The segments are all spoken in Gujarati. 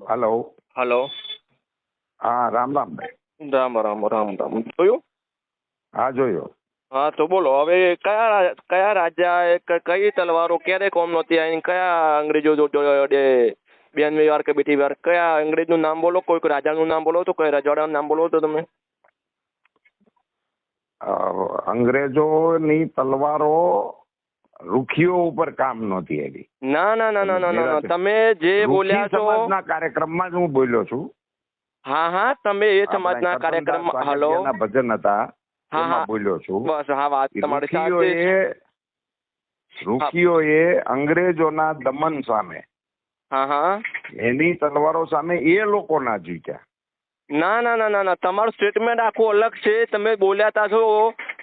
હલો હલો હા રામ રામ ભાઈ રામ રામ રામ રામ જોયું હા જોયો હા તો બોલો હવે કયા કયા રાજા કઈ તલવારો ક્યારે કોમ નહોતી આવી કયા અંગ્રેજો બ્યાનવે વાર કે બેટી વાર કયા અંગ્રેજનું નામ બોલો કોઈક રાજાનું નામ બોલો તો કઈ રજવાડાનું નામ બોલો તો તમે અંગ્રેજોની તલવારો રૂખીઓ ઉપર કામ નહોતી આવી ના ના ના ના ના. તમે જે બોલ્યા છો સમાજના કાર્યક્રમમાં જ હું બોલ્યો છું. હા હા તમે એ સમાજના કાર્યક્રમ હલો? ભજન હતા હા હા. બોલ્યો છું. બસ હા વાત તમારી સાથે રૂખીઓએ અંગ્રેજોના દમન સામે હા હા. એની તલવારો સામે એ લોકો ના જીત્યા. ના ના ના ના ના તમારું સ્ટેટમેન્ટ આખું અલગ છે. તમે બોલ્યા તા છો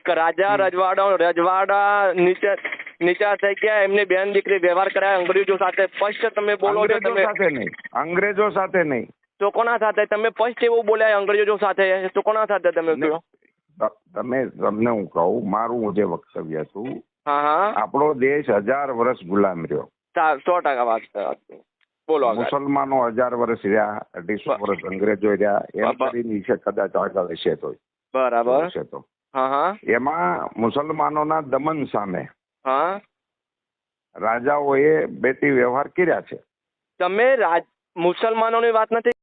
કે રાજા રજવાડા રજવાડા નીચે નીચા થઈ ગયા એમની બેન દીકરી વ્યવહાર કરાય અંગ્રેજો સાથે. સ્પષ્ટ તમે બોલો છો તમે સાથે નહીં. અંગ્રેજો સાથે નહીં. તો કોના સાથે? તમે સ્પષ્ટ એવું બોલ્યા અંગ્રેજો સાથે? તો કોના સાથે તમે કહો તમે તમને હું કહું મારું જે વક્તવ્ય છું હા હા. આપણો દેશ હજાર વર્ષ ગુલામ રહ્યો. સા- ટકા વાત. બોલો મુસલમાનો હજાર વર્ષ રહ્યા અઢીસો વર્ષ અંગ્રેજો રહ્યા એમ કરીને કદાચ આગળ હશે તો બરાબર. હશે તો. હા હા. એમાં મુસલમાનોના દમન સામે હા? રાજાઓએ બેટી વ્યવહાર કર્યા છે. તમે રાજ મુસલમાનોની વાત નથી